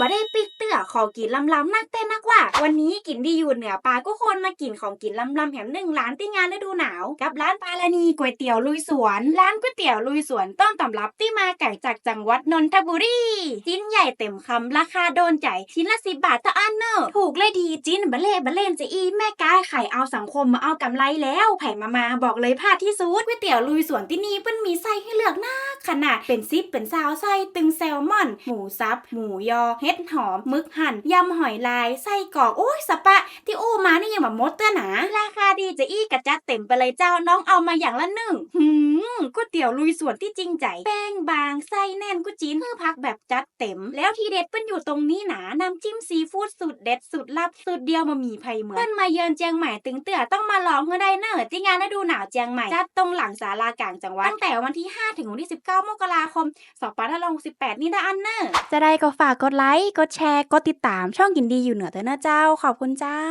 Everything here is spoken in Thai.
บ่ได้ปิกเตื้อขอกินลำๆนักเต้นนักว่า วันนี้กินดีอยู่เหนือปลาก็คนมากินของกินลำๆแถมหนึ่งร้านที่งานฤดูหนาว กับร้านปาลานีก๋วยเตี๋ยวลุยสวน ร้านก๋วยเตี๋ยวลุยสวนต้นตำรับที่มาไก่จากจังหวัดนนทบุรีชิ้นใหญ่เต็มคำราคาโดนใจชิ้นละสิบบาทต่ออันเนอะถูกเลยดีจิ้นบะเล่บะเล่นจะอีแม่กายไข่เอาสังคมมาเอากำไรแล้วไผ่มามาบอกเลยพลาดที่สุดก๋วยเตี๋ยวลุยสวนที่นี่เปิ้นมีไส้ให้เลือกหน้า ขนาดเป็นซิปเป็นซาวไส้ตึงแซลมอน หมูซับ หมูยอ เห็ดหอมมึกหั่นยำหอยลายไส้กรอกโอ้ยสปะที่อู้ มานี่ยังแบบมดเตื้อหนา ราคาดีจะอี้กระจัดเต็มไปเลยเจ้าน้องเอามาอย่างละหนึ่งหืมก๋วยเตี๋ยวลุยสวนที่จริงใจ แป้งบางไส้แน่นกุจีนเพื่อพักแบบจัดเต็ม แล้วทีเด็ดเปิ้นอยู่ตรงนี้หนาน้ำจิ้มซีฟู้ดสูตรเด็ดสูตรลับสูตรเดียวมามีไผเหมือนเปิ้นมาเยือนเจียงใหม่ตึงเตื้อต้องมาลองเพื่อได้เนอะที่งานฤดูหนาวเจียงใหม่จัดตรงหลังศาลากลางจังหวัดตั้งแต่วันที่ 5 ถึงวันที่ 19 มกราคม 2568 นี่นะอันเนอร์จะได้ก็ฝากกดไลค์กดแชร์กดติดตามช่องกินดีอยู่เหนือเตอร์นะเจ้าขอบคุณเจ้า